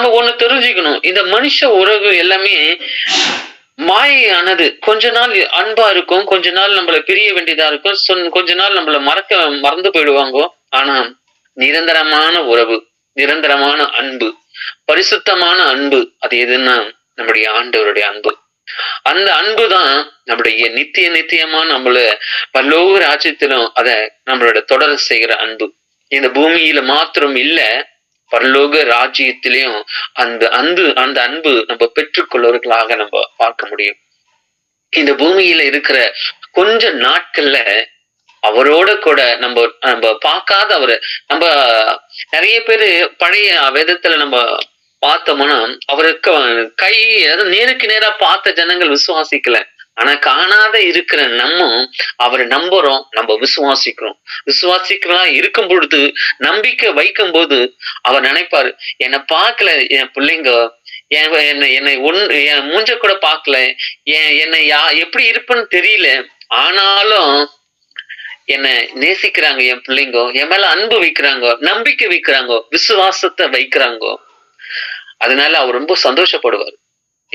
நம்ம ஒண்ணு தெரிஞ்சுக்கணும். இந்த மனுஷ உறவு எல்லாமே மாயையானது. கொஞ்ச நாள் அன்பா இருக்கும். கொஞ்ச நாள் நம்மள பிரிய வேண்டியதா இருக்கும். சொன்- கொஞ்ச நாள் நம்மள மறக்க மறந்து போயிடுவாங்க. ஆனா நிரந்தரமான உறவு நிரந்தரமான அன்பு பரிசுத்தமான அன்பு அது எதுன்னா நம்முடைய ஆண்டவருடைய அன்பு. அந்த அன்பு தான் நம்முடைய நித்திய நித்தியமா நம்மள பல்லோக ராஜ்யத்திலும் அத நம்மளோட தொடர செய்கிற அன்பு. இந்த பூமியில மாத்திரம் இல்ல பரலோக ராஜ்யத்திலையும் அந்த அன்பு அந்த அன்பு நம்ம பெற்றுக்கொள்ளவர்களாக நம்ம பார்க்க முடியும். இந்த பூமியில இருக்கிற கொஞ்ச நாட்கள்ல அவரோட கூட நம்ம நம்ம பார்க்காத அவரு நம்ம நிறைய பேரு பழைய வேதத்துல நம்ம பார்த்தோம்னா அவருக்கு கை அதாவது நேருக்கு நேரா பார்த்த ஜனங்கள் விசுவாசிக்கல. ஆனா காணாத இருக்கிற நம்ம அவரை நம்புறோம் நம்ம விசுவாசிக்கிறோம். விசுவாசிக்கிறா இருக்கும் பொழுது நம்பிக்கை வைக்கும் போது அவர் நினைப்பாரு என்னை பார்க்கல என் பிள்ளைங்க என் என்னை என்னை ஒன் என் மூஞ்ச கூட பார்க்கல என் என்னை யா எப்படி இருப்பேன்னு தெரியல. ஆனாலும் என்னை நேசிக்கிறாங்க என் பிள்ளைங்க என் மேல அன்பு வைக்கிறாங்க நம்பிக்கை வைக்கிறாங்க விசுவாசத்தை வைக்கிறாங்க. அதனால அவர் ரொம்ப சந்தோஷப்படுவார்.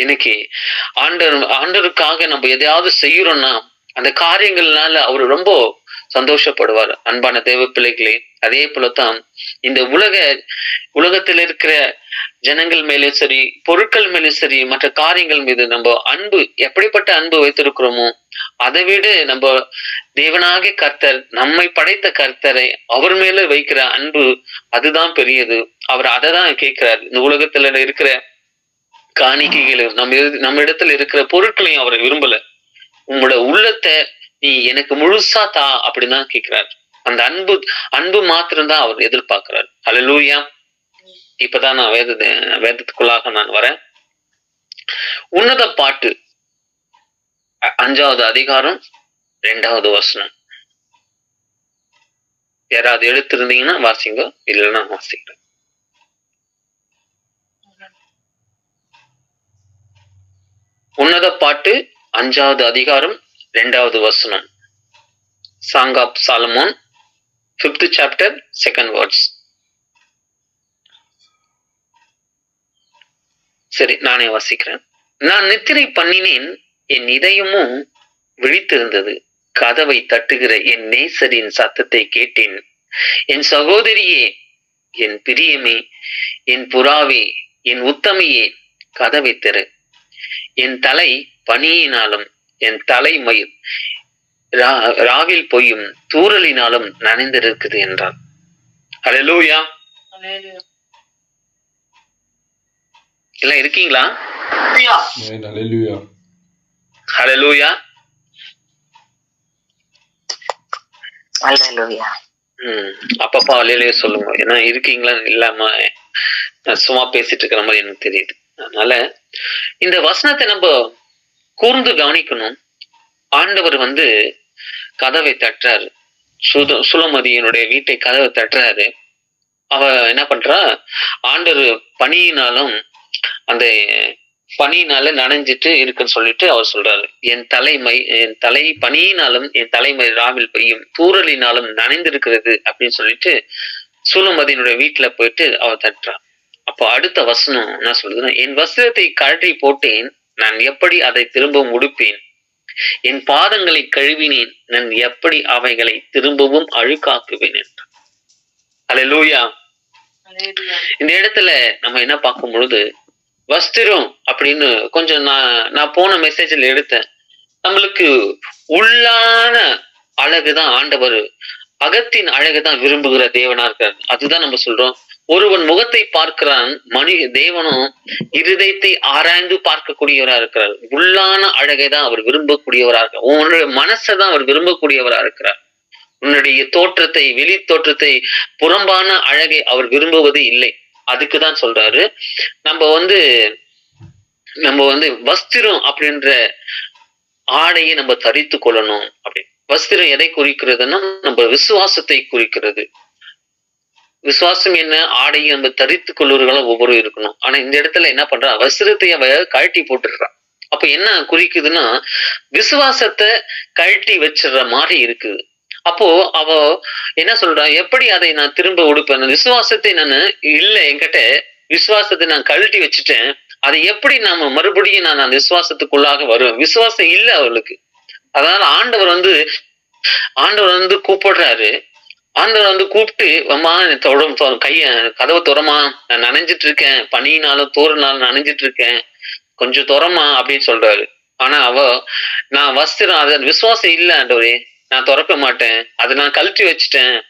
இன்னைக்கு ஆண்டர் ஆண்டருக்காக நம்ம எதையாவது செய்யறோம்னா அந்த காரியங்கள்னால அவர் ரொம்ப சந்தோஷப்படுவார். அன்பான தேவ பிள்ளைகளே அதே போலதான் இந்த உலக உலகத்தில் இருக்கிற ஜனங்கள் மேலும் சரி பொருட்கள் மேலும் சரி மற்ற காரியங்கள் மீது நம்ம அன்பு எப்படிப்பட்ட அன்பு வைத்திருக்கிறோமோ அதை விட நம்ம தேவனாகிய கர்த்தர் நம்மை படைத்த கர்த்தரை அவர் மேல வைக்கிற அன்பு அதுதான் பெரியது. அவர் அதை தான் கேட்கிறார். இந்த உலகத்துல இருக்கிற காணிக்கைகளும் நம்ம நம்ம இடத்துல இருக்கிற பொருட்களையும் அவர் விரும்பல. உங்களோட உள்ளத்தை நீ எனக்கு முழுசா தா அப்படின்னு தான் கேட்கிறார் அந்த அன்பு அன்பு மாத்திரம்தான் அவர் எதிர்பார்க்கிறார். அல்லூயா இப்பதான் நான் வேத வேதத்துக்குள்ளாக நான் வரேன். உன்னத பாட்டு. அஞ்சாவது அதிகாரம் ரெண்டாவது வசனம். யாராவது எடுத்திருந்தீங்கன்னா வாசிங்க இல்லைன்னா வாசிக்கிறேன் உன்னத பாட்டு அஞ்சாவது அதிகாரம் ரெண்டாவது வசனம். Song of Solomon fifth chapter second words சரி நானே வாசிக்கிறேன். நான் நித்திரை பண்ணினேன் என் இதயமும் விழித்திருந்தது. கதவை தட்டுகிற என் நேசரின் சத்தத்தை கேட்டேன். என் சகோதரியே என் பிரியமே என் புறாவே என் உத்தமையே கதவை திற. என் தலை பனியினாலும் என் தலை மயிர் ராவில் பொய்யும் தூறலினாலும் நனைந்திருக்குது என்றார் ஹalleluya எல்லாம் இருக்கீங்களா? ம் அப்பப்பா அலையிலேயே சொல்லுங்க. ஏன்னா இருக்கீங்களா இல்லாம சும்மா பேசிட்டு இருக்கிற மாதிரி எனக்கு தெரியுது. அதனால இந்த வசனத்தை நம்ம கூர்ந்து கவனிக்கணும். ஆண்டவர் வந்து கதவை தட்டுறாரு. சுத சுலமதியினுடைய வீட்டை கதவை தட்டுறாரு. அவ என்ன பண்றா? ஆண்டவர் பனியினாலும் அந்த பனியினால நனைஞ்சிட்டு இருக்குன்னு சொல்லிட்டு அவர் சொல்றாரு. என் தலைமை என் தலை பனியினாலும் என் தலைமை ராவில் பெய்யும் தூரலினாலும் நனைந்திருக்கிறது அப்படின்னு சொல்லிட்டு சூலமதியினுடைய வீட்டுல போயிட்டு அவ தட்டுறான் அப்போ அடுத்த வசனம் என்ன சொல்லுதுன்னா என் வஸ்திரத்தை கழற்றி போட்டேன் நான் எப்படி அதை திரும்பவும் உடுப்பேன்? என் பாதங்களை கழுவினேன் நான் எப்படி அவைகளை திரும்பவும் அழுக்காக்குவேன்? என்றார் அல்லேலூயா இந்த இடத்துல நம்ம என்ன பார்க்கும் பொழுது வஸ்திரம் அப்படின்னு கொஞ்சம் நான் நான் போன மெசேஜில் எடுத்தேன். நம்மளுக்கு உள்ளான அழகுதான் ஆண்டவர் அகத்தின் அழகுதான் விரும்புகிற தேவனா இருக்கார். அதுதான் நம்ம சொல்றோம். ஒருவன் முகத்தை பார்க்கிறான் மணி தேவனும் இருதயத்தை ஆராய்ந்து பார்க்கக்கூடியவரா இருக்கிறார். உள்ளான அழகை தான் அவர் விரும்பக்கூடியவரா இருக்கிறார். உன்னுடைய மனசை தான் அவர் விரும்பக்கூடியவரா இருக்கிறார். உன்னுடைய தோற்றத்தை வெளி தோற்றத்தை புறம்பான அழகை அவர் விரும்புவது இல்லை. அதுக்கு தான் சொல்றாரு. நம்ம வந்து நம்ம வந்து வஸ்திரம் அப்படின்ற ஆடையை நம்ம தரித்து கொள்ளணும் அப்படி வஸ்திரம் எதை குறிக்கிறதுன்னா நம்ம விசுவாசத்தை குறிக்கிறது. விசுவாசம் என்ன? ஆடையும் நம்ம தரித்து கொள்வர்களும் ஒவ்வொரு இருக்கணும். ஆனா இந்த இடத்துல என்ன பண்றா? வஸ்திரத்தை அவ கழட்டி போட்டுடுறா. அப்ப என்ன குறிக்குதுன்னா விசுவாசத்தை கழட்டி வச்சிடுற மாதிரி இருக்குது அப்போ அவ என்ன சொல்றா? எப்படி அதை நான் திரும்ப உடுப்பேன்? விசுவாசத்தை நான் இல்ல என்கிட்ட. விசுவாசத்தை நான் கழட்டி வச்சுட்டேன். அதை எப்படி நாம மறுபடியும் நான் அந்த விசுவாசத்துக்குள்ளாக வருவேன்? விசுவாசம் இல்ல அவளுக்கு. அதனால ஆண்டவர் வந்து ஆண்டவர் வந்து கூப்பிடுறாரு. ஆண்டவர் வந்து கூப்பிட்டு அம்மா தொட கைய கதவை துறமா நான் நனைஞ்சிட்டு இருக்கேன். பனினாலும் தூரனாலும் நனைஞ்சிட்டு இருக்கேன். கொஞ்சம் துறமா அப்படின்னு சொல்றாரு. ஆனா அவ நான் வஸ்திரம் அது விசுவாசம் இல்லை ஆண்டவரே. நான் திறக்க மாட்டேன். அதை நான் கழட்டி வச்சுட்டேன்.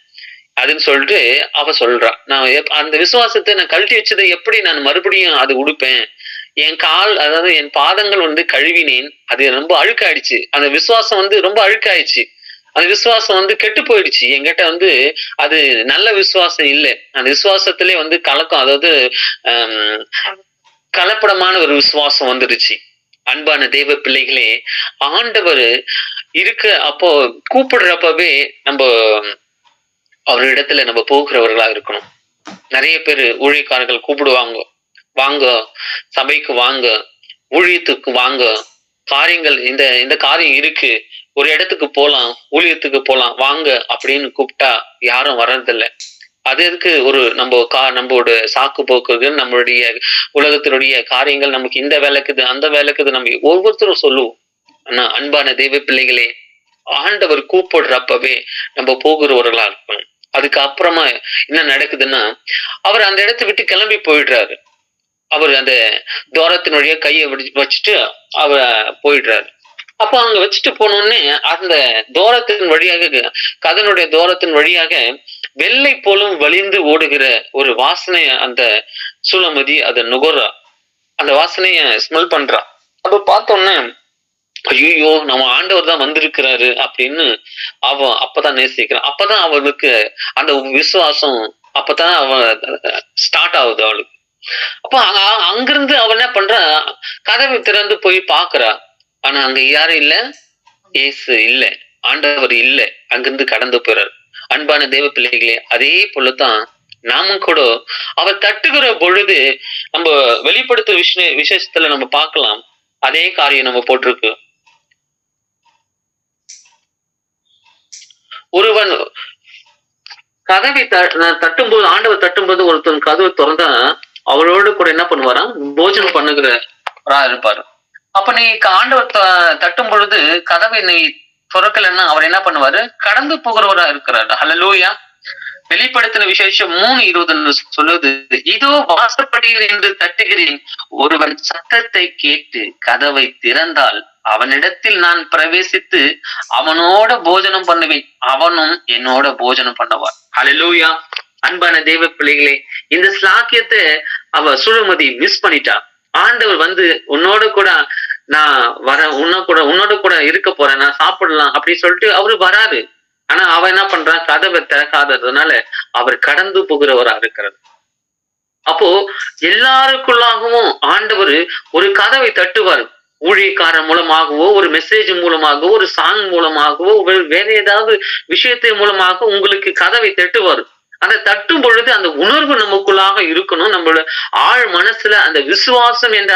அதுன்னு சொல்லிட்டு அவ சொல்றா. நான் எப்- அந்த விசுவாசத்தை நான் கழட்டி வச்சதை எப்படி நான் மறுபடியும் அது உடுப்பேன்? என் கால் அதாவது என் பாதங்கள் வந்து கழுவினேன். அது ரொம்ப அழுக்காயிடுச்சு. அந்த விசுவாசம் வந்து ரொம்ப அழுக்காயிடுச்சு. அந்த விசுவாசம் வந்து கெட்டு போயிடுச்சு. என்கிட்ட வந்து அது நல்ல விசுவாசம் இல்லை. அந்த விசுவாசத்திலே வந்து கலக்கம் அதாவது கலப்படமான ஒரு விசுவாசம் வந்துருச்சு அன்பான தெய்வ பிள்ளைகளே ஆண்டவர் இருக்க அப்போ கூப்பிடுறப்பவே நம்ம அவரிடத்துல நம்ம போகிறவர்களா இருக்கணும். நிறைய பேர் ஊழியக்காரர்கள் கூப்பிடுவாங்க வாங்க சபைக்கு வாங்க ஊழியத்துக்கு வாங்க காரியங்கள் இந்த இந்த காரியம் இருக்கு. ஒரு இடத்துக்கு போலாம் ஊழியத்துக்கு போகலாம் வாங்க அப்படின்னு கூப்பிட்டா யாரும் வர்றதில்ல. அது எதுக்கு ஒரு நம்ம கா நம்மளோட சாக்கு போக்குகள் நம்மளுடைய உலகத்தினுடைய காரியங்கள் நமக்கு இந்த வேலைக்குது அந்த வேலைக்குது நம்ம ஒவ்வொருத்தரும் சொல்லுவோம். ஆனா அன்பான தெய்வ பிள்ளைகளே ஆண்டவர் கூப்பிடுறப்பவே நம்ம போகிறவர்களா இருக்கணும். அதுக்கு அப்புறமா என்ன நடக்குதுன்னா அவர் அந்த இடத்தை விட்டு கிளம்பி போயிடுறாரு. அவர் அந்த தூரத்தினுடைய கையை விடி- வச்சுட்டு அவர் போயிடுறாரு. அப்போ அங்க வச்சுட்டு போனோடனே அந்த தூரத்தின் வழியாக கதனுடைய தூரத்தின் வழியாக வெள்ளை போலும் வலிந்து ஓடுகிற ஒரு வாசனை அந்த சூழமதி அதை நுகர்றா அந்த வாசனைய ஸ்மெல் பண்றா. அப்ப பார்த்தோன்னே ஐயோ நம்ம ஆண்டவர் தான் வந்திருக்கிறாரு அப்படின்னு அவன் அப்பதான் நேசிக்கிறான். அப்பதான் அவளுக்கு அந்த விசுவாசம் அப்பதான் அவ ஸ்டார்ட் ஆகுது அவளுக்கு. அப்ப அங்கிருந்து அவன் என்ன பண்றான் கதவை திறந்து போய் பாக்குறா ஆனா அங்க யாரும் இல்ல. இயேசு இல்ல. ஆண்டவர் இல்ல. அங்கிருந்து கடந்து போறார் அன்பான தேவ பிள்ளைகளே அதே போலதான் நாமும் கூட அவர் தட்டுகிற பொழுது நம்ம வெளிப்படுத்த விஷய விசேஷத்துல நம்ம பார்க்கலாம். அதே காரியம் நம்ம போட்டிருக்கு. ஒருவன் கதவை தட்டும்போது ஆண்டவர் தட்டும்போது ஒருத்தன் கதவை திறந்தான் அவளோடு கூட என்ன பண்ணுவாராம் போஜனம் பண்ணுகிறவரா இருப்பாரு. அப்ப நீ ஆண்டவர் தட்டும் பொழுது கதவை நீ திறக்கலைன்னா அவர் என்ன பண்ணுவாரு? கடந்து போகிறவரா இருக்கிறாரு. ஹலலூயா வெளிப்படுத்தின விசேஷம் மூணு இருபது சொல்லுது. இதோ வாசப்படியில் என்று தட்டுகிறேன். ஒருவன் சத்தத்தை கேட்டு கதவை திறந்தால் அவனிடத்தில் நான் பிரவேசித்து அவனோட போஜனம் பண்ணுவேன். அவனும் என்னோட போஜனம் பண்ணுவார் ஹலலூயா அன்பான தெய்வ பிள்ளைகளே இந்த ஸ்லாக்கியத்தை அவ சுழுமதி மிஸ் பண்ணிட்டா. ஆண்டவர் வந்து உன்னோட கூட நான் வர உன்ன கூட உன்னோட கூட இருக்க போறேன் நான் சாப்பிடலாம் அப்படின்னு சொல்லிட்டு அவரு வராரு. ஆனா அவ என்ன பண்றான்? கதவை திறக்காததுனால அவர் கடந்து போகிறவரா இருக்கிறது அப்போ எல்லாருக்குள்ளாகவும் ஆண்டவர் ஒரு கதவை தட்டுவார். ஊழியக்காரன் மூலமாகவோ ஒரு மெசேஜ் மூலமாகவோ ஒரு சாங் மூலமாகவோ வேற ஏதாவது விஷயத்தின் மூலமாக உங்களுக்கு கதவை தட்டுவார். அந்த தட்டும் பொழுது அந்த உணர்வு நமக்குள்ளாக இருக்கணும். நம்மளோட ஆழ் மனசுல அந்த விசுவாசம் என்ற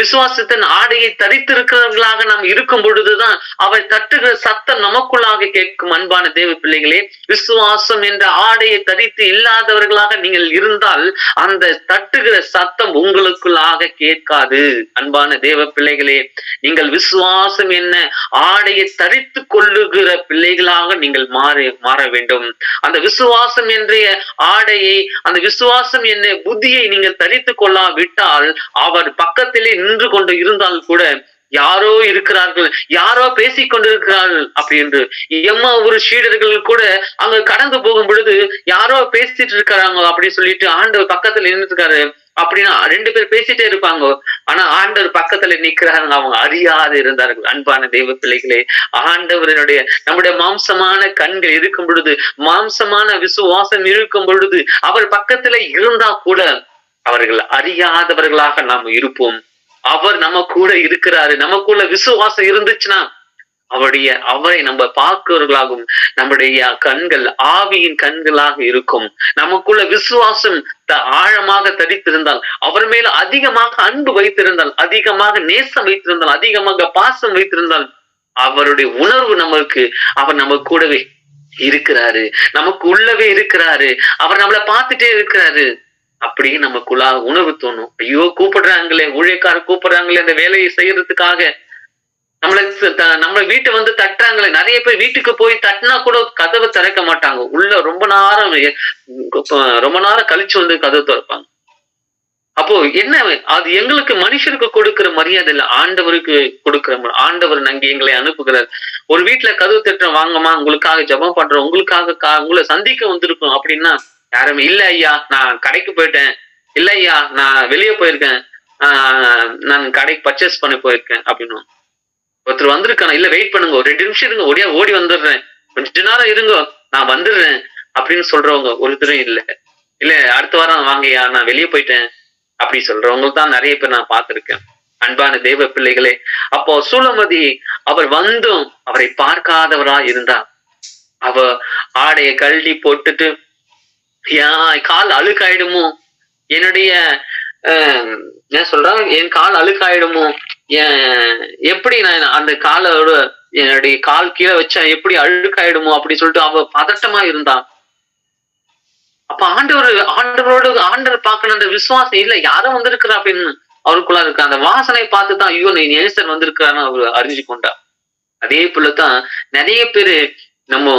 விசுவாசத்தின் ஆடையை தரித்திருக்கிறவர்களாக நாம் இருக்கும் பொழுதுதான் அவர் தட்டுகிற சத்தம் நமக்குள்ளாக கேட்கும் அன்பான தேவ பிள்ளைகளே. விசுவாசம் என்ற ஆடையை தரித்து இல்லாதவர்களாக நீங்கள் இருந்தால் அந்த தட்டுகிற சத்தம் உங்களுக்குள்ளாக கேட்காது. அன்பான தேவ பிள்ளைகளே நீங்கள் விசுவாசம் என்ன ஆடையை தரித்து கொள்ளுகிற பிள்ளைகளாக நீங்கள் மாற மாற வேண்டும். அந்த விசுவாசம் என்ற ஆடையை அந்த விசுவாசம் என்ன புத்தியை நீங்கள் தரித்து கொள்ளாவிட்டால் அவர் பக்கத்திலே நின்று கொண்டு இருந்தால் கூட யாரோ இருக்கிறார்கள் யாரோ பேசிக் கொண்டிருக்கிறார்கள் அப்படி என்று. எம்மா ஒரு சீடர்கள் கூட அங்க கடந்து போகும் பொழுது யாரோ பேசிட்டு இருக்கிறாங்க அப்படின்னு சொல்லிட்டு ஆண்டவர் பக்கத்துல நின்றுருக்காரு அப்படின்னா ரெண்டு பேர் பேசிட்டே இருப்பாங்க. ஆனா ஆண்டவர் பக்கத்துல நிக்கிறாங்க அவங்க அறியாது இருந்தார்கள். அன்பான தெய்வ பிள்ளைகளே ஆண்டவரனுடைய நம்முடைய மாம்சமான கண்கள் இருக்கும் பொழுது மாம்சமான விசுவாசம் இருக்கும் பொழுது அவர் பக்கத்துல இருந்தா கூட அவர்கள் அறியாதவர்களாக நாம் இருப்போம். அவர் நம்ம கூட இருக்கிறாரு. நமக்குள்ள விசுவாசம் இருந்துச்சுன்னா அவருடைய அவரை நம்ம பார்க்கிறவர்களாகும் நம்முடைய கண்கள் ஆவியின் கண்களாக இருக்கும். நமக்குள்ள விசுவாசம் த- ஆழமாக தரித்திருந்தால் அவர் மேல அதிகமாக அன்பு வைத்திருந்தால் அதிகமாக நேசம் வைத்திருந்தால் அதிகமாக பாசம் வைத்திருந்தால் அவருடைய உணர்வு நமக்கு அவர் நம்ம கூடவே இருக்கிறாரு. நமக்கு உள்ளவே இருக்கிறாரு. அவர் நம்மளை பார்த்துட்டே இருக்கிறாரு. அப்படியே நமக்குள்ளா உணர்வு தோணும். ஐயோ கூப்பிடுறாங்களே ஊழியக்காரர் கூப்பிடுறாங்களே அந்த வேலையை செய்யறதுக்காக. நம்மளுக்கு நம்ம வீட்டை வந்து தட்டுறாங்களே. நிறைய பேர் வீட்டுக்கு போய் தட்டினா கூட கதவை திறக்க மாட்டாங்க. உள்ள ரொம்ப நேரம் ரொம்ப நேரம் கழிச்சு வந்து கதவு திறப்பாங்க. அப்போ என்ன அது எங்களுக்கு மனுஷருக்கு கொடுக்கிற மரியாதை இல்லை. ஆண்டவருக்கு கொடுக்கிற ஆண்டவர் நங்கி எங்களை அனுப்புகிறார். ஒரு வீட்டுல கதவு திட்டம் வாங்கம்மா உங்களுக்காக ஜெபம் பண்றோம் உங்களுக்காக கா- உங்களை சந்திக்க வந்திருக்கோம் அப்படின்னா யாருமே இல்ல ஐயா நான் கடைக்கு போயிட்டேன். இல்ல ஐயா நான் வெளியே போயிருக்கேன். ஆஹ் நான் கடைக்கு பர்ச்சேஸ் பண்ண போயிருக்கேன். அப்படின்னு ஒருத்தர் வந்திருக்கான. இல்ல வெயிட் பண்ணுங்க. ஒரு ரெண்டு நிமிஷம் இருங்க. ஒடியா ஓடி வந்துடுறேன். கொஞ்ச நேரம் இருங்க. நான் வந்துடுறேன் அப்படின்னு சொல்றவங்க ஒருத்தரும் இல்ல. இல்ல அடுத்த வாரம் வாங்கய்யா. நான் வெளியே போயிட்டேன் அப்படி சொல்றவங்க தான் நிறைய பேர் நான் பார்த்திருக்கேன். அன்பான தேவ பிள்ளைகளே அப்போ சூழமதி அவர் வந்தும் அவரை பார்க்காதவரா இருந்தா அவ ஆடைய கழட்டி போட்டுட்டு ஏன் கால் அழுக்காயிடுமோ? என்னுடைய என்ன சொல்றா என் கால் அழுக்காயிடுமோ? எப்படி நான் அந்த காலோட என்னுடைய கால் கீழே வச்சா எப்படி அழுக்காயிடுமோ அப்படின்னு சொல்லிட்டு அவ பதட்டமா இருந்தா. அப்ப ஆண்டவர் ஆண்டவரோடு ஆண்டவர் பார்க்கணும் அந்த விசுவாசம் இல்ல. யாரோ வந்திருக்கிறா அப்படின்னு அவருக்குள்ள இருக்க அந்த வாசனை பார்த்து தான் ஐயோ நீ நேசர் வந்திருக்கிறான்னு அவர் அறிஞ்சு கொண்டா அதே போலதான் நிறைய பேரு நம்ம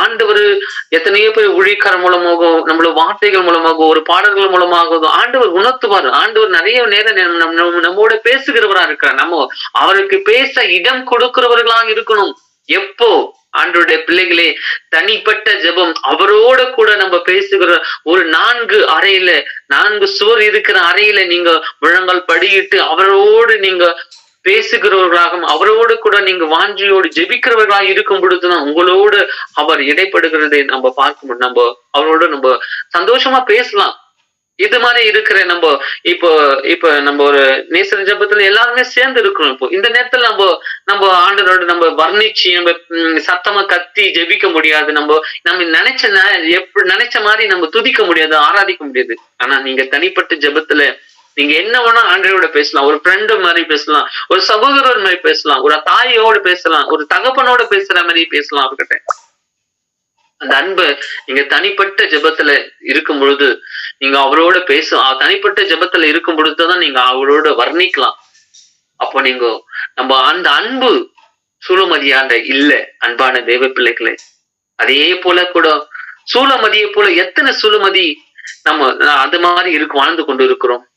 ஆண்டவர் எத்தனையோ பேர் ஊழியக்கார மூலமாக நம்மளோட வார்த்தைகள் மூலமாக ஒரு பாடல்கள் மூலமாக ஆண்டவர் உணர்த்துவார். ஆண்டவர் நிறைய நேரம் நம்மோட பேசுகிறவரா இருக்கிறார். நம்ம அவருக்கு பேச இடம் கொடுக்கிறவர்களாக இருக்கணும். எப்போ? ஆண்டவருடைய பிள்ளைகளே தனிப்பட்ட ஜெபம். அவரோட கூட நம்ம பேசுகிற ஒரு நான்கு அறையில நான்கு சுவர் இருக்கிற அறையில நீங்க முழங்கால் படியிட்டு அவரோடு நீங்க பேசுகிறவர்களாகவும் அவரோடு கூட நீங்க வாஞ்சியோடு ஜெபிக்கிறவர்களாக இருக்கும் பொழுதுதான் உங்களோடு அவர் இடைப்படுகிறதை நம்ம பார்க்க முடியும் நம்ம அவரோட நம்ம சந்தோஷமா பேசலாம். இது மாதிரி இருக்கிற நம்ம இப்போ இப்போ நம்ம ஒரு நேசர் ஜபத்துல எல்லாருமே சேர்ந்து இருக்கிறோம் இப்போ. இந்த நேரத்துல நம்ம நம்ம ஆண்டனோட நம்ம வர்ணிச்சு நம்ம சத்தமா கத்தி ஜெபிக்க முடியாது. நம்ம நம்ம நினைச்ச எப்படி நினைச்ச மாதிரி நம்ம துதிக்க முடியாது ஆராதிக்க முடியாது. ஆனா நீங்க தனிப்பட்ட ஜெபத்துல நீங்க என்ன வேணா ஆண்டரோட பேசலாம் ஒரு ஃப்ரெண்டு மாதிரி பேசலாம் ஒரு சகோதரர் மாதிரி பேசலாம் ஒரு தாயோட பேசலாம் ஒரு தகப்பனோட பேசுற மாதிரி பேசலாம் அவர்கிட்ட. அந்த அன்பு நீங்க தனிப்பட்ட ஜெபத்துல இருக்கும் பொழுது நீங்க அவரோட பேச தனிப்பட்ட ஜெபத்துல இருக்கும் பொழுதுதான் நீங்க அவரோட வர்ணிக்கலாம். அப்போ நீங்க நம்ம அந்த அன்பு சூழமதியாண்ட இல்ல அன்பான தேவ பிள்ளைகளே. அதே போல கூட சூழமதியை போல எத்தனை சூழமதி நம்ம அது மாதிரி இருக்கு வாழ்ந்து கொண்டு இருக்கிறோம்.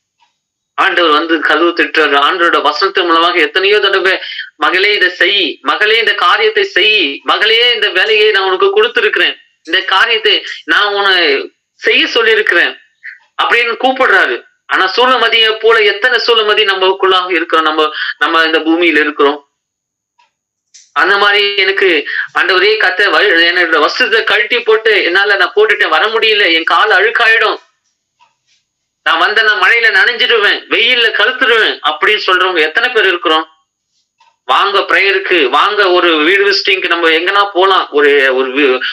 ஆண்டவர் வந்து கதவு திட்டுறாரு. ஆண்டவரோட வசனத்தின் மூலமாக எத்தனையோ தடவை மகளே இதை செய். மகளே இந்த காரியத்தை செய். மகளே இந்த வேலையை நான் உனக்கு கொடுத்திருக்கிறேன். இந்த காரியத்தை நான் உன்னை செய்ய சொல்லியிருக்கிறேன். அப்படின்னு கூப்பிடுறாரு. ஆனா சூழமதியை போல எத்தனை சூழமதி நம்மக்குள்ளாக இருக்கிறோம்? நம்ம நம்ம இந்த பூமியில இருக்கிறோம். அந்த மாதிரி எனக்கு ஆண்டவரே கத்த வ- என்னோட வஸ்திரத்தை கழட்டி போட்டு என்னால நான் போட்டுட்டேன். வர முடியல. என் கால் அழுக்காயிடும். நான் வந்த நான் மழையில நனைஞ்சிடுவேன் வெயில்ல கழுத்துடுவேன் அப்படின்னு சொல்றவங்க எத்தனை பேர் இருக்கிறோம்? வாங்க ப்ரேயருக்கு வாங்க ஒரு வீடு விசிட்டிங்க்கு நம்ம எங்கன்னா போலாம். ஒரு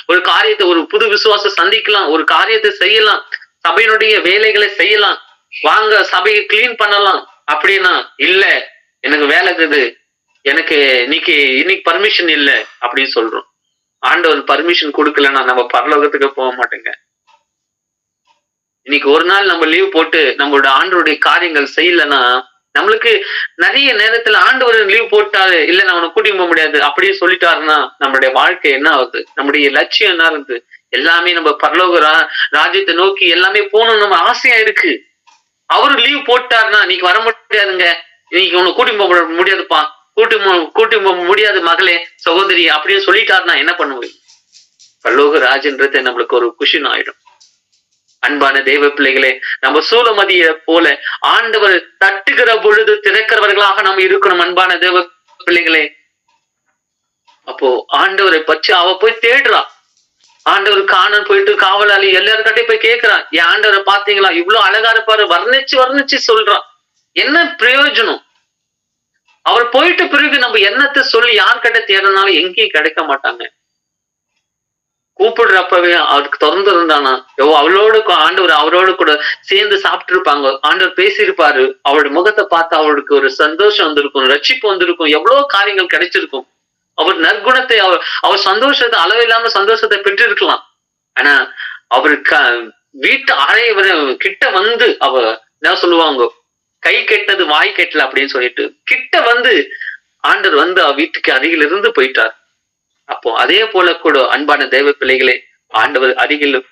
ஒரு காரியத்தை ஒரு புது விசுவாச சந்திக்கலாம் ஒரு காரியத்தை செய்யலாம். சபையினுடைய வேலைகளை செய்யலாம். வாங்க சபையை கிளீன் பண்ணலாம். அப்படின்னா இல்ல எனக்கு வேலை இருக்குது. எனக்கு இன்னைக்கு இன்னைக்கு பர்மிஷன் இல்லை அப்படின்னு சொல்றோம். ஆண்டவர் பர்மிஷன் கொடுக்கலன்னா நம்ம பரலோகத்துக்கு போக மாட்டேங்க. இன்னைக்கு ஒரு நாள் நம்ம லீவ் போட்டு நம்மளோட ஆண்டருடைய காரியங்கள் செய்யலன்னா நம்மளுக்கு நிறைய நேரத்துல ஆண்டவர் லீவ் போட்டாரு இல்ல நான் உனக்கு கூட்டிட்டு போக முடியாது அப்படியே சொல்லிட்டாருன்னா நம்மளுடைய வாழ்க்கை என்ன ஆகுது? நம்முடைய லட்சியம் என்ன இருந்து எல்லாமே நம்ம பரலோக ரா- ராஜ்யத்தை நோக்கி எல்லாமே போகணும் நம்ம ஆசையா இருக்கு. அவரு லீவ் போட்டாருன்னா நீங்க வர முடியாதுங்க. இன்னைக்கு உனக்கு கூட்டி போக முடியாதுப்பா. கூட்டி கூட்டி போக முடியாது மகளே சகோதரி அப்படின்னு சொல்லிட்டாருன்னா என்ன பண்ண முடியும்? பரலோக ராஜன்றது நம்மளுக்கு ஒரு குஷின் ஆயிடும். அன்பான தேவ பிள்ளைகளே நம்ம சூலமதிய போல ஆண்டவர் தட்டுகிற பொழுது திறக்கிறவர்களாக நாம் இருக்கணும் அன்பான தேவ பிள்ளைகளே. அப்போ ஆண்டவரை பற்றி அவ போய் தேடுறா. ஆண்டவர் காணன் போயிட்டு காவலாளி எல்லாருக்கிட்டே போய் கேக்குறான் என் ஆண்டவரை பாத்தீங்களா இவ்வளவு அழகா இருப்பாரு. வர்ணிச்சு வர்ணிச்சு சொல்றான் என்ன பிரயோஜனம்? அவர் போயிட்ட பிறகு நம்ம என்னத்தை சொல்லி யார்கிட்ட தேடினாலும் எங்கேயும் கிடைக்க மாட்டாங்க. கூப்பிடுறப்பவே அவருக்கு திறந்து இருந்தானா? எவ்வளோ அவளோட ஆண்டவர் அவரோட கூட சேர்ந்து சாப்பிட்டு இருப்பாங்க ஆண்டவர் பேசியிருப்பாரு. அவரோட முகத்தை பார்த்து அவருக்கு ஒரு சந்தோஷம் வந்திருக்கும் ரட்சிப்பு வந்திருக்கும். எவ்வளவு காரியங்கள் கிடைச்சிருக்கும். அவர் நற்குணத்தை அவர் அவர் சந்தோஷத்தை அளவில்லாம சந்தோஷத்தை பெற்றிருக்கலாம். ஆனா அவரு க வீட்டு அறைய கிட்ட வந்து அவ என்ன சொல்லுவாங்க? கை கெட்டது வாய் கெட்டல அப்படின்னு சொல்லிட்டு கிட்ட வந்து ஆண்டவர் வந்து அவ வீட்டுக்கு அருகில் இருந்து போயிட்டார். அப்போ அதே போல கூட அன்பான தெய்வ பிள்ளைகளே ஆண்டவர் அருகில்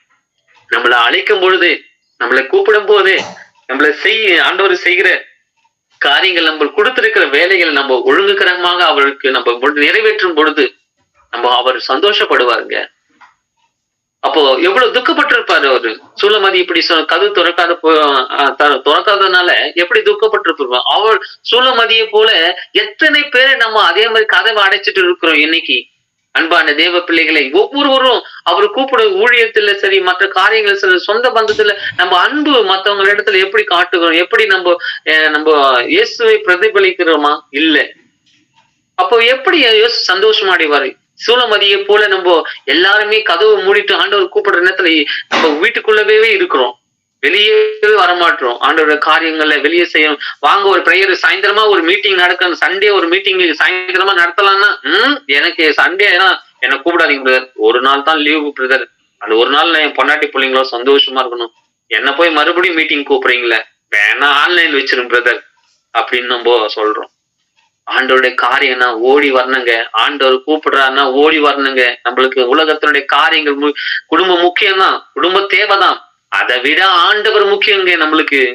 நம்மளை அழைக்கும் பொழுது நம்மளை கூப்பிடும் போது நம்மளை செய் ஆண்டவர் செய்கிற காரியங்கள் நம்ம கொடுத்திருக்கிற வேலைகளை நம்ம ஒழுங்குகரமாக அவருக்கு நம்ம நிறைவேற்றும் பொழுது நம்ம அவர் சந்தோஷப்படுவாருங்க. அப்போ எவ்வளவு துக்கப்பட்டிருப்பாரு அவரு? சூழமதி இப்படி கது கதவு திறக்காத போ- எப்படி துக்கப்பட்டிருப்பாரு? அவள் சூழமதியை போல எத்தனை பேரை நம்ம அதே மாதிரி கதவை அடைச்சிட்டு இருக்கிறோம் இன்னைக்கு? அன்பான தேவ பிள்ளைகளை ஒவ்வொருவரும் அவர் கூப்பிடும் ஊழியத்துல சரி மற்ற காரியங்கள் சரி சொந்த பந்தத்துல நம்ம அன்பு மற்றவங்க இடத்துல எப்படி காட்டுகிறோம் எப்படி நம்ம அஹ், நம்ம இயேசுவை பிரதிபலிக்கிறோமா? இல்லை. அப்போ எப்படி இயேசு சந்தோஷமா அடைவாரு சூழமதியை போல நம்ம எல்லாருமே கதவு மூடிட்டு ஆண்டவர் கூப்பிடுற நேரத்துல நம்ம வீட்டுக்குள்ளவே இருக்கிறோம். வெளியே வரமாட்டோம். ஆண்டோட காரியங்களை வெளியே செய்யணும். வாங்க ஒரு ப்ரேயர் சாயந்தரமா ஒரு மீட்டிங் நடக்கணும். சண்டே ஒரு மீட்டிங் சாயந்தரமா நடத்தலாம்னா ம் எனக்கு சண்டே ஏன்னா என்ன கூப்பிடாதீங்க பிரதர் ஒரு நாள் தான் லீவ் பிரதர் அந்த ஒரு நாள் நான் என் பொண்டாட்டி பிள்ளைங்களோ சந்தோஷமா இருக்கணும். என்ன போய் மறுபடியும் மீட்டிங் கூப்பிடுறீங்களே? வேணா ஆன்லைன் வச்சிரும் பிரதர் அப்படின்னு நம்ம சொல்றோம். ஆண்டோருடைய காரியம்னா ஓடி வரணுங்க. ஆண்டவர் கூப்பிடுறாருன்னா ஓடி வரணுங்க. நம்மளுக்கு உலகத்தினுடைய காரியங்கள் மு- குடும்பம் முக்கியம்தான். குடும்ப தேவைதான். அதை விட ஆண்டவர் முக்கியங்க நம்மளுக்கு.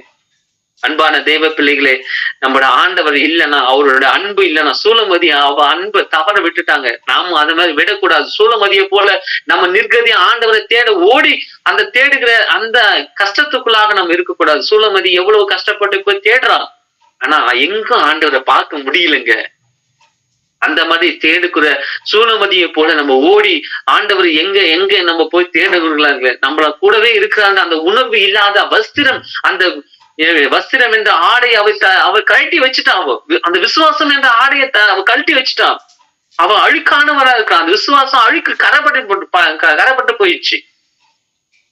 அன்பான தெய்வ பிள்ளைகளே நம்மளோட ஆண்டவர் இல்லைன்னா அவரோட அன்பு இல்லைன்னா சூழமதி அவ அன்பை தவற விட்டுட்டாங்க. நாம அந்த மாதிரி விடக்கூடாது. சூழமதியை போல நம்ம நிர்கதி ஆண்டவரை தேட ஓடி அந்த தேடுகிற அந்த கஷ்டத்துக்குள்ளாக நம்ம இருக்கக்கூடாது. சூழமதி எவ்வளவு கஷ்டப்பட்டு போய் தேடுறான் ஆனா எங்கும் ஆண்டவரை பார்க்க முடியலங்க. அந்த மாதிரி தேடுக்குற சூலமதியை போல நம்ம ஓடி ஆண்டவர் எங்க எங்க நம்ம போய் தேடுகிறாங்க நம்மள கூடவே இருக்கிறாங்க. அந்த உணர்வு இல்லாத வஸ்திரம் அந்த வஸ்திரம் என்ற ஆடையை அவ த- அவ கழட்டி வச்சுட்டான் அவ. வி- அந்த விசுவாசம் என்ற ஆடையை அவ கழட்டி வச்சுட்டான். அவ அழுக்கானவரா இருக்கான் அந்த விசுவாசம் அழுக்கு கரப்பட்டு போட்டு க- கரப்பட்டு போயிடுச்சு.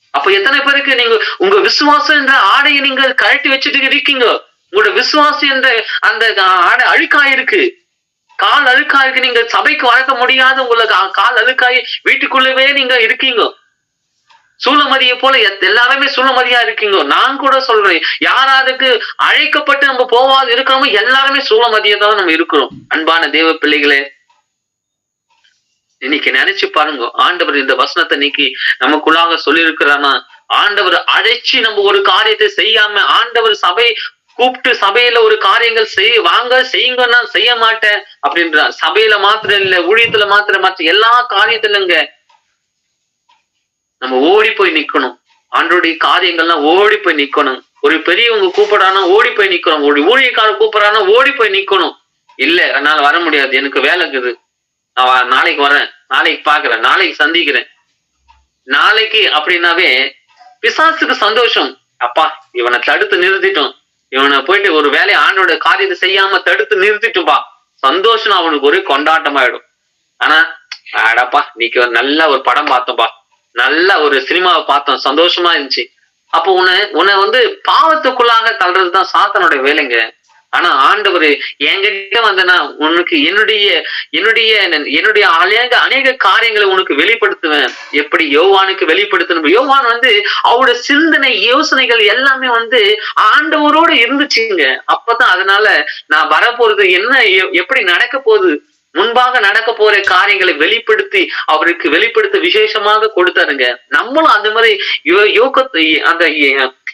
அப்ப எத்தனை பேருக்கு நீங்க உங்க விசுவாசம் என்ற ஆடையை நீங்க கழட்டி வச்சுட்டு இருக்கீங்க? உங்களோட விசுவாசம் என்ற அந்த ஆடை அழுக்காயிருக்கு. கால் அழுக்கா இருக்கு நீங்க சபைக்கு வளர்க்க முடியாத. உங்களுக்கு கால் அழுக்காய் வீட்டுக்குள்ளவே நீங்க இருக்கீங்க. சூழமதியை போல எல்லாருமே சூழமதியா இருக்கீங்க. நான் கூட சொல்றேன் யாராருக்கு அழைக்கப்பட்டு நம்ம போவாது இருக்கிறோமோ எல்லாருமே சூழமதியா தான் நம்ம இருக்கிறோம். அன்பான தேவ பிள்ளைகளே இன்னைக்கு நினைச்சு பாருங்க ஆண்டவர் இந்த வசனத்தை இன்னைக்கு நமக்குள்ளாக சொல்லியிருக்கிறானா? ஆண்டவர் அழைச்சி நம்ம ஒரு காரியத்தை செய்யாம ஆண்டவர் சபை கூப்பிட்டு சபையில ஒரு காரியங்கள் செய் வாங்க செய்யுங்கன்னா செய்ய மாட்டேன் அப்படின்றான் சபையில மாத்திரம் இல்ல ஊழியத்துல மாத்திரம் மாத்திரம் எல்லா காரியத்திலங்க நம்ம ஓடி போய் நிக்கணும். ஆண்டோடைய காரியங்கள்லாம் ஓடி போய் நிக்கணும். ஒரு பெரியவங்க கூப்பிடானா ஓடி போய் நிக்கணும். ஒரு ஊழியக்காரர் கூப்பிடுறானா ஓடி போய் நிக்கணும். இல்ல என்னால வர முடியாது. எனக்கு வேலை இருக்குது. நான் நாளைக்கு வரேன். நாளைக்கு பாக்குறேன் நாளைக்கு சந்திக்கிறேன். நாளைக்கு அப்படின்னாவே பிசாசுக்கு சந்தோஷம். அப்பா இவனை தடுத்து நிறுத்திட்டோம். இவனை போயிட்டு ஒரு வேலையை ஆண்டோட காரியத்தை செய்யாம தடுத்து நிறுத்திட்டுப்பா சந்தோஷம் அவனுக்கு ஒரு கொண்டாட்டமாயிடும். ஆனா அடப்பா நீக்கு நல்ல ஒரு படம் பார்த்தோம்பா. நல்ல ஒரு சினிமாவை பார்த்தோம். சந்தோஷமா இருந்துச்சு. அப்போ உன்னை உன்னை வந்து பாவத்துக்குள்ளாக தள்ளுறதுதான் சாத்தனோட வேலைங்க. ஆனா ஆண்டவர் என்கிட்ட வந்தனா உனக்கு என்னுடைய என்னுடைய என்னுடைய அநேக அநேக காரியங்களை உனக்கு வெளிப்படுத்துவேன். எப்படி யோவானுக்கு வெளிப்படுத்தணும்? யோவான் வந்து அவரோட சிந்தனை யோசனைகள் எல்லாமே வந்து ஆண்டவரோட இருந்துச்சுங்க. அப்பதான் அதனால நான் வரப்போறது என்ன எப்படி நடக்க போகுது? முன்பாக நடக்க போற காரியங்களை வெளிப்படுத்தி அவருக்கு வெளிப்படுத்த விசேஷமாக கொடுத்தாருங்க. நம்மளும் அந்த மாதிரி யோ- யோகத்தை அந்த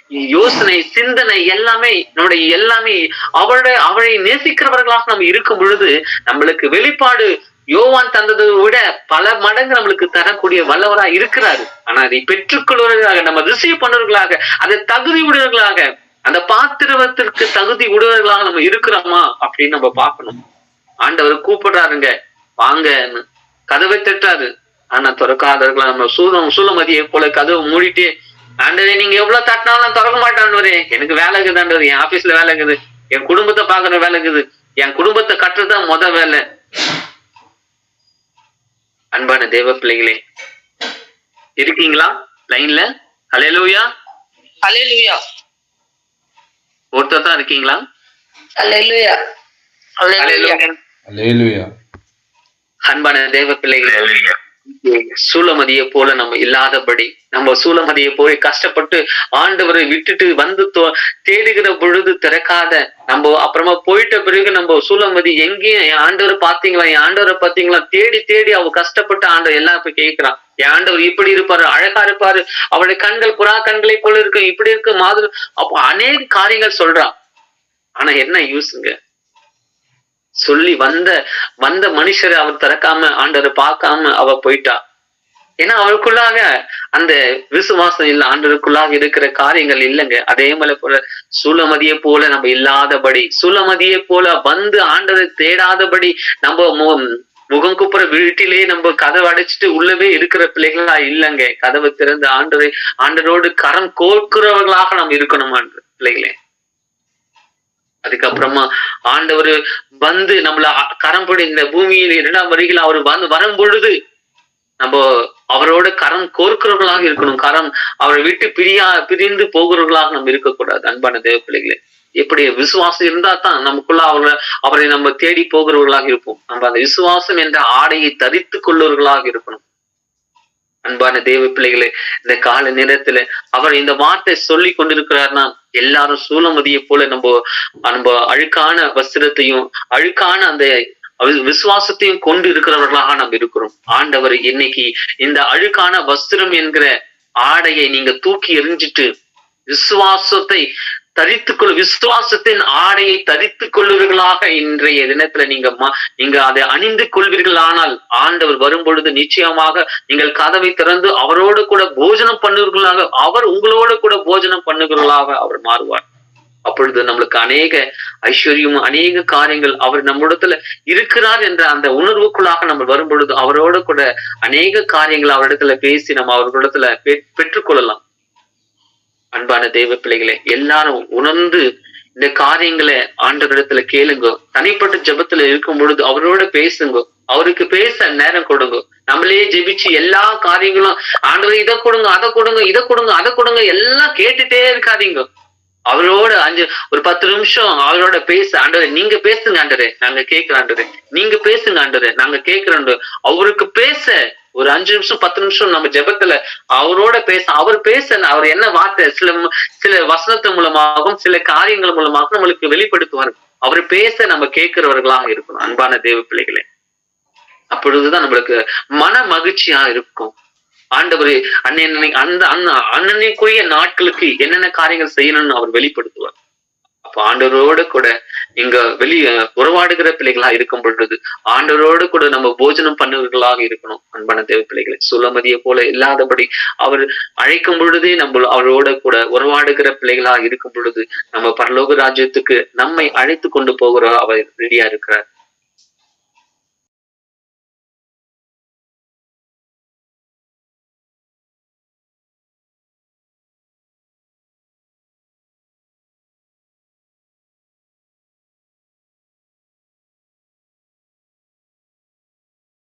யோசனை சிந்தனை எல்லாமே நம்முடைய எல்லாமே அவருடைய அவரை நேசிக்கிறவர்களாக நம்ம இருக்கும் பொழுது நம்மளுக்கு வெளிப்பாடு யோவான் தந்ததை விட பல மடங்கு நம்மளுக்கு தரக்கூடிய வல்லவரா இருக்கிறாரு. ஆனா அதை பெற்றுக்கொள்வர்களாக நம்ம ரிசீவ் பண்ணுவர்களாக அதை தகுதி உடையவர்களாக அந்த பாத்திரத்திற்கு தகுதி உடையவர்களாக நம்ம இருக்கிறோமா அப்படின்னு நம்ம பார்க்கணும். ஆண்டவர் கூப்பிடுறாருங்க வாங்கன்னு. கதவை தட்டுறாரு. ஆனா திறக்காதவர்களா நம்ம சூலம் சூழமதியை போல கதவை மூடிட்டே ஆண்டவரே நீங்க எவ்வளவு தட்டினாலும் நான் திறக்க மாட்டாண்டவரே எனக்கு வேலை இருக்குது ஆண்டவர் என் ஆபீஸ்ல வேலை இருக்குது. என் குடும்பத்தை பாக்குற வேலை இருக்குது. என் குடும்பத்தை கட்டுறதுதான் முத வேலை. அன்பான தேவ பிள்ளைகளே இருக்கீங்களா? லைன்ல ஹalleluya ஹalleluya ஒருத்தர் தான் இருக்கீங்களா? ஹalleluya ஹalleluya ஹalleluya அல்லேலூயா அன்பான தேவ பிள்ளைகளே சூலமதியை போல நம்ம இல்லாதபடி நம்ம சூழமதியை போய் கஷ்டப்பட்டு ஆண்டவரை விட்டுட்டு வந்து தேடுகிற பொழுது திறக்காத நம்ம அப்புறமா போயிட்ட பிறகு நம்ம சூழமதி எங்கேயும் என் ஆண்டவரை பாத்தீங்களா என் ஆண்டவரை பாத்தீங்களா தேடி தேடி அவ கஷ்டப்பட்டு ஆண்டவர் எல்லாம் இப்ப கேட்கிறான். என் ஆண்டவர் இப்படி இருப்பாரு அழகா இருப்பாரு. அவருடைய கண்கள் புறா கண்களை போல இருக்கும் இப்படி இருக்கு மாதிரி. அப்போ அநேக காரியங்கள் சொல்றான். ஆனா என்ன யூஸுங்க சொல்லி வந்த வந்த மனுஷரை அவர் திறக்காம ஆண்டரை பார்க்காம அவ போயிட்டா. ஏன்னா அவருக்குள்ளாக அந்த விசுவாசம் இல்ல ஆண்டவருக்குள்ளாக இருக்கிற காரியங்கள் இல்லைங்க. அதே போல போல சூலமதியை போல நம்ம இல்லாதபடி சூலமதியை போல வந்து ஆண்டவரை தேடாதபடி நம்ம மு- முகம் குப்புற வீட்டிலே நம்ம கதவை அடைச்சிட்டு உள்ளவே இருக்கிற பிள்ளைகளா இல்லைங்க. கதவை திறந்து ஆண்டரை ஆண்டரோடு கரம் கோர்க்கிறவர்களாக நம்ம இருக்கணும் ஆண்டு பிள்ளைகளே. அதுக்கப்புறமா ஆண்டவர் வந்து நம்மள கரம் பிடி இந்த பூமியில் இரண்டாம் வரிகள் அவர் வந்து வரும் பொழுது நம்ம அவரோட கரம் கோர்க்கிறவர்களாக இருக்கணும். கரம் அவரை விட்டு பிரியா பிரிந்து போகிறவர்களாக நம்ம இருக்கக்கூடாது. அன்பான தேவ பிள்ளைகளே எப்படி விசுவாசம் இருந்தா தான் நமக்குள்ள அவரை அவரை நம்ம தேடி போகிறவர்களாக இருப்போம். நம்ம அந்த விசுவாசம் என்ற ஆடையை தரித்து கொள்ளவர்களாக இருக்கணும். அன்பான தேவ பிள்ளைகளே இந்த கால நேரத்துல அவர் இந்த வார்த்தை சொல்லி கொண்டிருக்கிறார்னா எல்லாரும் சூழமதியை போல நம்ம நம்ம அழுக்கான வஸ்திரத்தையும் அழுக்கான அந்த விசுவாசத்தையும் கொண்டு இருக்கிறவர்களாக நாம் இருக்கிறோம். ஆண்டவர் இன்னைக்கு இந்த அழுக்கான வஸ்திரம் என்கிற ஆடையை நீங்க தூக்கி எறிஞ்சிட்டு விசுவாசத்தை தரித்துக்கொள் விசுவாசத்தின் ஆடையை தரித்துக் கொள்வீர்களாக இன்றைய தினத்துல நீங்க ம- நீங்க அதை அணிந்து கொள்வீர்களானால் ஆண்டவர் வரும் பொழுது நிச்சயமாக நீங்கள் கதவை திறந்து அவரோடு கூட போஜனம் பண்ணுவீர்களாக அவர் உங்களோடு கூட போஜனம் பண்ணுகிறவர்களாக அவர் மாறுவார். அப்பொழுது நம்மளுக்கு அநேக ஐஸ்வர்யம் அநேக காரியங்கள் அவர் நம்மிடத்துல இருக்கிறார் என்ற அந்த உணர்வுக்குள்ளாக நம்ம வரும் பொழுது அவரோட கூட அநேக காரியங்கள் அவரிடத்துல பேசி நம்ம அவர்களிடத்துல பெற்றுக்கொள்ளலாம். அன்பான தெய்வ பிள்ளைகளை எல்லாரும் உணர்ந்து இந்த காரியங்களை ஆண்டவரிடத்துல கேளுங்க. தனிப்பட்ட ஜெபத்துல இருக்கும் பொழுது அவரோட பேசுங்க. அவருக்கு பேச நேரம் கொடுங்க. நம்மளே ஜெபிச்சு எல்லா காரியங்களும் ஆண்டவர் இதை கொடுங்க அதை கொடுங்க இதை கொடுங்க அதை கொடுங்க எல்லாம் கேட்டுட்டே இருக்காதீங்க. அவரோட அஞ்சு ஒரு பத்து நிமிஷம் அவரோட பேச ஆண்டவரே நீங்க பேசுங்க ஆண்டரே நாங்க கேட்கிறோம் நீங்க பேசுங்க ஆண்டரே நாங்க கேட்கிறோம் அவருக்கு பேச ஒரு அஞ்சு நிமிஷம் பத்து நிமிஷம் நம்ம ஜெபத்துல அவரோட பேச அவர் பேச அவர் என்ன வார்த்தை சில சில வசனத்து மூலமாகவும் சில காரியங்கள் மூலமாகவும் நம்மளுக்கு வெளிப்படுத்துவார். அவர் பேச நம்ம கேட்கிறவர்களாக இருக்கணும் அன்பான தேவ பிள்ளைகளே. அப்பொழுதுதான் நம்மளுக்கு மன மகிழ்ச்சியா இருக்கும். ஆண்டவர் அண்ணன் அந்த அண்ணா அண்ணனுக்குரிய நாட்களுக்கு என்னென்ன காரியங்கள் செய்யணும்னு அவர் வெளிப்படுத்துவார். அப்ப ஆண்டவரோட கூட இங்க வெளிய உறவாடுகிற பிள்ளைகளா இருக்கும் பொழுது ஆண்டவரோடு கூட நம்ம போஜனம் பண்ணுவர்களாக இருக்கணும் அன்பான தேவ பிள்ளைகளை. சுலமதியை போல இல்லாதபடி அவர் அழைக்கும் பொழுதே நம்ம அவரோட கூட உறவாடுகிற பிள்ளைகளாக இருக்கும் பொழுது நம்ம பரலோக ராஜ்யத்துக்கு நம்மை அழைத்து கொண்டு போகிற அவர் ரெடியா இருக்கிறார்.